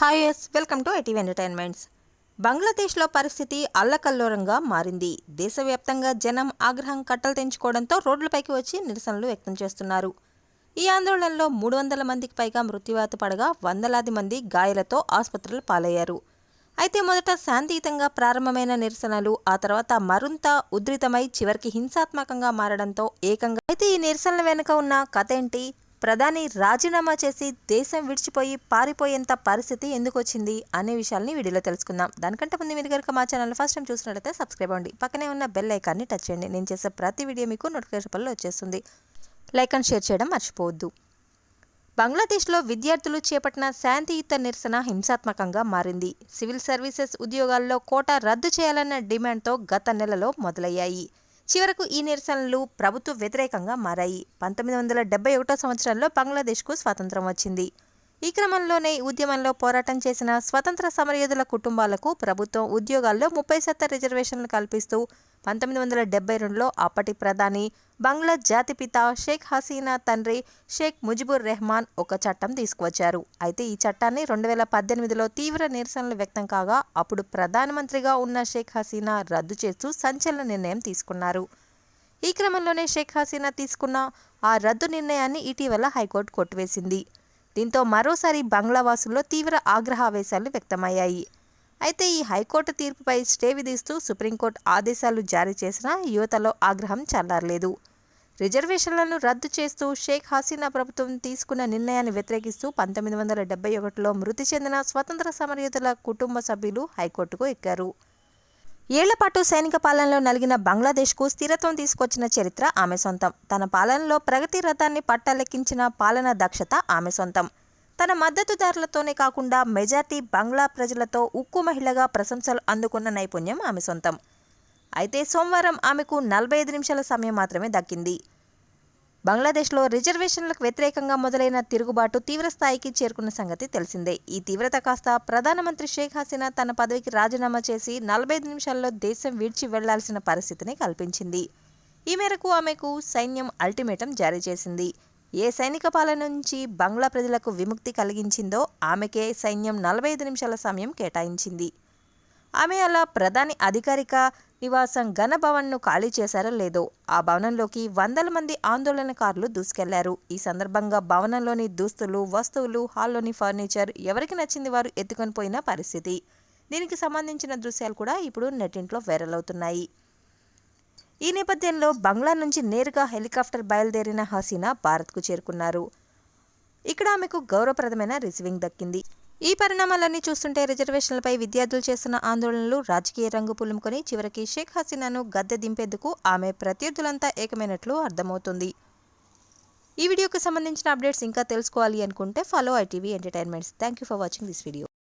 Hi ఎస్ welcome to ITV entertainments బంగ్లాదేశ్లో పరిస్థితి అల్లకల్లోరంగా మారింది. దేశవ్యాప్తంగా జనం ఆగ్రహం కట్టలు తెంచుకోవడంతో రోడ్లపైకి వచ్చి నిరసనలు వ్యక్తం చేస్తున్నారు. ఈ ఆందోళనలో మూడు వందల మందికి పైగా మృత్యువాత పడగా వందలాది మంది గాయాలతో ఆసుపత్రులు పాలయ్యారు. అయితే మొదట శాంతియుతంగా ప్రారంభమైన నిరసనలు ఆ తర్వాత మరింత ఉధృతమై చివరికి హింసాత్మకంగా మారడంతో ఏకంగా అయితే ఈ నిరసనల వెనుక ఉన్న కథ ఏంటి? ప్రధాని రాజీనామా చేసి దేశం విడిచిపోయి పారిపోయేంత పరిస్థితి ఎందుకు వచ్చింది అనే విషయాల్ని వీడియోలో తెలుసుకుందాం. దానికంటే ముందు మీరు కనుక మా ఛానల్ ఫస్ట్ టైం చూసినట్లయితే సబ్స్క్రైబ్ అవ్వండి. పక్కనే ఉన్న బెల్ ఐకాన్ని టచ్ చేయండి. నేను చేసే ప్రతి వీడియో మీకు నోటిఫికేషన్ పనులు వచ్చేస్తుంది. లైక్ అండ్ షేర్ చేయడం మర్చిపోవద్దు. బంగ్లాదేశ్లో విద్యార్థులు చేపట్టిన శాంతియుత నిరసన హింసాత్మకంగా మారింది. సివిల్ సర్వీసెస్ ఉద్యోగాల్లో కోటా రద్దు చేయాలన్న డిమాండ్తో గత నెలలో మొదలయ్యాయి. చివరకు ఈ నిరసనలు ప్రభుత్వ వ్యతిరేకంగా మారాయి. పంతొమ్మిది వందల డెబ్బై ఒకటో సంవత్సరంలో బంగ్లాదేశ్కు స్వాతంత్రం వచ్చింది. ఈ క్రమంలోనే ఉద్యమంలో పోరాటం చేసిన స్వతంత్ర సమరయోధుల కుటుంబాలకు ప్రభుత్వం ఉద్యోగాల్లో ముప్పై శాతం రిజర్వేషన్లు కల్పిస్తూ పంతొమ్మిది వందల డెబ్బై రెండులో అప్పటి ప్రధాని బంగ్లా జాతిపిత షేక్ హసీనా తండ్రి షేక్ ముజిబుర్ రెహమాన్ ఒక చట్టం తీసుకువచ్చారు. అయితే ఈ చట్టాన్ని రెండు వేల పద్దెనిమిదిలో తీవ్ర నిరసనలు వ్యక్తం కాగా అప్పుడు ప్రధానమంత్రిగా ఉన్న షేక్ హసీనా రద్దు చేస్తూ సంచలన నిర్ణయం తీసుకున్నారు. ఈ క్రమంలోనే షేక్ హసీనా తీసుకున్న ఆ రద్దు నిర్ణయాన్ని ఇటీవల హైకోర్టు కొట్టివేసింది. దీంతో మరోసారి బంగ్లావాసుల్లో తీవ్ర ఆగ్రహావేశాలు వ్యక్తమయ్యాయి. అయితే ఈ హైకోర్టు తీర్పుపై స్టే విధిస్తూ సుప్రీంకోర్టు ఆదేశాలు జారీ చేసినా యువతలో ఆగ్రహం చల్లారలేదు. రిజర్వేషన్లను రద్దు చేస్తూ షేక్ హసీనా ప్రభుత్వం తీసుకున్న నిర్ణయాన్ని వ్యతిరేకిస్తూ పంతొమ్మిది వందల డెబ్బై ఒకటిలో మృతి చెందిన స్వతంత్ర సమరయోధుల కుటుంబ సభ్యులు హైకోర్టుకు ఎక్కారు. ఏళ్ళపాటు సైనిక పాలనలో నలిగిన బంగ్లాదేశ్కు స్థిరత్వం తీసుకొచ్చిన చరిత్ర ఆమె సొంతం. తన పాలనలో ప్రగతి రథాన్ని పట్టలెక్కించిన పాలన దక్షత ఆమె సొంతం. తన మద్దతుదారులతోనే కాకుండా మెజార్టీ బంగ్లా ప్రజలతో ఉక్కు మహిళగా ప్రశంసలు అందుకున్న నైపుణ్యం ఆమె సొంతం. అయితే సోమవారం ఆమెకు నలభై ఐదు నిమిషాల సమయం మాత్రమే దక్కింది. బంగ్లాదేశ్లో రిజర్వేషన్లకు వ్యతిరేకంగా మొదలైన తిరుగుబాటు తీవ్రస్థాయికి చేరుకున్న సంగతి తెలిసిందే. ఈ తీవ్రత కాస్త ప్రధానమంత్రి షేక్ హసీనా తన పదవికి రాజీనామా చేసి నలభై ఐదు నిమిషాల్లో దేశం విడిచి వెళ్ళాల్సిన పరిస్థితిని కల్పించింది. ఈ మేరకు ఆమెకు సైన్యం అల్టిమేటం జారీ చేసింది. ఏ సైనిక పాలన నుంచి బంగ్లా ప్రజలకు విముక్తి కలిగించిందో ఆమెకే సైన్యం నలభై ఐదు నిమిషాల సమయం కేటాయించింది. ఆమె అలా ప్రధాని అధికారిక నివాసం ఘన భవన్ను ఖాళీ చేశారో లేదో ఆ భవనంలోకి వందల మంది ఆందోళనకారులు దూసుకెళ్ళారు. ఈ సందర్భంగా భవనంలోని దుస్తులు వస్తువులు హాల్లోని ఫర్నిచర్ ఎవరికి నచ్చింది వారు ఎత్తుకొని పోయిన పరిస్థితి. దీనికి సంబంధించిన దృశ్యాలు కూడా ఇప్పుడు నెట్టింట్లో వైరల్ అవుతున్నాయి. ఈ నేపథ్యంలో బంగ్లా నుంచి నేరుగా హెలికాప్టర్ బయలుదేరిన హసీనా భారత్కు చేరుకున్నారు. ఇక్కడ ఆమెకు గౌరవప్రదమైన రిసీవింగ్ దక్కింది. ఈ పరిణామాలన్నీ చూస్తుంటే రిజర్వేషన్లపై విద్యార్థులు చేస్తున్న ఆందోళనలు రాజకీయ రంగు పులుముకొని చివరికి షేక్ హసీనాను గద్దె దింపేందుకు ఆమె ప్రత్యర్థులంతా ఏకమైనట్లు అర్థమవుతుంది. ఈ వీడియోకి సంబంధించిన అప్డేట్స్ ఇంకా తెలుసుకోవాలి అనుకుంటే follow ITV entertainments. Thank you for watching this video